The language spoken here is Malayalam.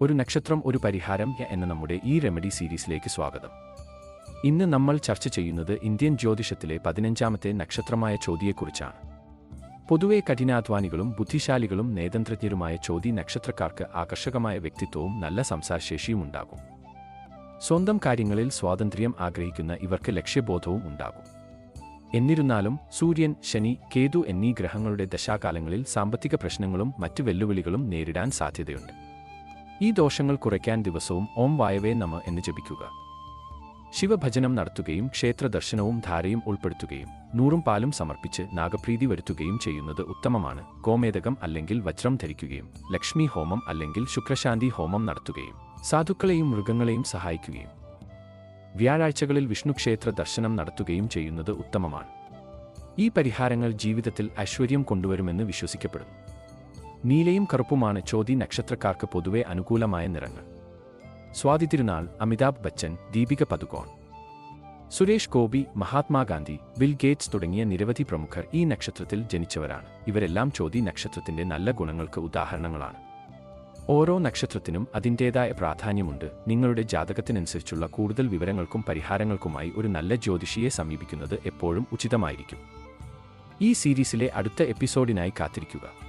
ഒരു നക്ഷത്രം ഒരു പരിഹാരം എന്ന നമ്മുടെ ഈ റെമഡി സീരീസിലേക്ക് സ്വാഗതം. ഇന്ന് നമ്മൾ ചർച്ച ചെയ്യുന്നത് ഇന്ത്യൻ ജ്യോതിഷത്തിലെ പതിനഞ്ചാമത്തെ നക്ഷത്രമായ ചോതിയെക്കുറിച്ചാണ്. പൊതുവെ കഠിനാധ്വാനികളും ബുദ്ധിശാലികളും നേതന്ത്രജ്ഞരുമായ ചോതി നക്ഷത്രക്കാർക്ക് ആകർഷകമായ വ്യക്തിത്വവും നല്ല സംസാരശേഷിയും ഉണ്ടാകും. സ്വന്തം കാര്യങ്ങളിൽ സ്വാതന്ത്ര്യം ആഗ്രഹിക്കുന്ന ഇവർക്ക് ലക്ഷ്യബോധവും ഉണ്ടാകും. എന്നിരുന്നാലും സൂര്യൻ ശനി കേതു എന്നീ ഗ്രഹങ്ങളുടെ ദശാകാലങ്ങളിൽ സാമ്പത്തിക പ്രശ്നങ്ങളും മറ്റു വെല്ലുവിളികളും നേരിടാൻ സാധ്യതയുണ്ട്. ഈ ദോഷങ്ങൾ കുറയ്ക്കാൻ ദിവസവും ഓം വായവേ നമ എന്ന് ജപിക്കുക. ശിവഭജനം നടത്തുകയും ക്ഷേത്ര ദർശനവും ധാരയും ഉൾപ്പെടുത്തുകയും നൂറും പാലും സമർപ്പിച്ച് നാഗപ്രീതി വരുത്തുകയും ചെയ്യുന്നത് ഉത്തമമാണ്. ഗോമേതകം അല്ലെങ്കിൽ വജ്രം ധരിക്കുകയും ലക്ഷ്മി ഹോമം അല്ലെങ്കിൽ ശുക്രശാന്തി ഹോമം നടത്തുകയും സാധുക്കളെയും മൃഗങ്ങളെയും സഹായിക്കുകയും. വ്യാഴാഴ്ചകളിൽ വിഷ്ണുക്ഷേത്ര ദർശനം നടത്തുകയും ചെയ്യുന്നത് ഉത്തമമാണ്. ഈ പരിഹാരങ്ങൾ ജീവിതത്തിൽ ഐശ്വര്യം കൊണ്ടുവരുമെന്ന് വിശ്വസിക്കപ്പെടുന്നു. നീലയും കറുപ്പുമാണ് ചോതി നക്ഷത്രക്കാർക്ക് പൊതുവെ അനുകൂലമായ നിറങ്ങൾ. സ്വാതി തിരുനാൾ അമിതാഭ് ബച്ചൻ ദീപിക പതുകോൺ സുരേഷ് ഗോപി മഹാത്മാഗാന്ധി ബിൽ ഗേറ്റ്സ് തുടങ്ങിയ നിരവധി പ്രമുഖർ ഈ നക്ഷത്രത്തിൽ ജനിച്ചവരാണ്. ഇവരെല്ലാം ചോതി നക്ഷത്രത്തിന്റെ നല്ല ഗുണങ്ങൾക്ക് ഉദാഹരണങ്ങളാണ്. ഓരോ നക്ഷത്രത്തിനും അതിന്റേതായ പ്രാധാന്യമുണ്ട്. നിങ്ങളുടെ ജാതകത്തിനനുസരിച്ചുള്ള കൂടുതൽ വിവരങ്ങൾക്കും പരിഹാരങ്ങൾക്കുമായി ഒരു നല്ല ജ്യോതിഷിയെ സമീപിക്കുന്നത് എപ്പോഴും ഉചിതമായിരിക്കും. ഈ സീരീസിലെ അടുത്ത എപ്പിസോഡിനായി കാത്തിരിക്കുക.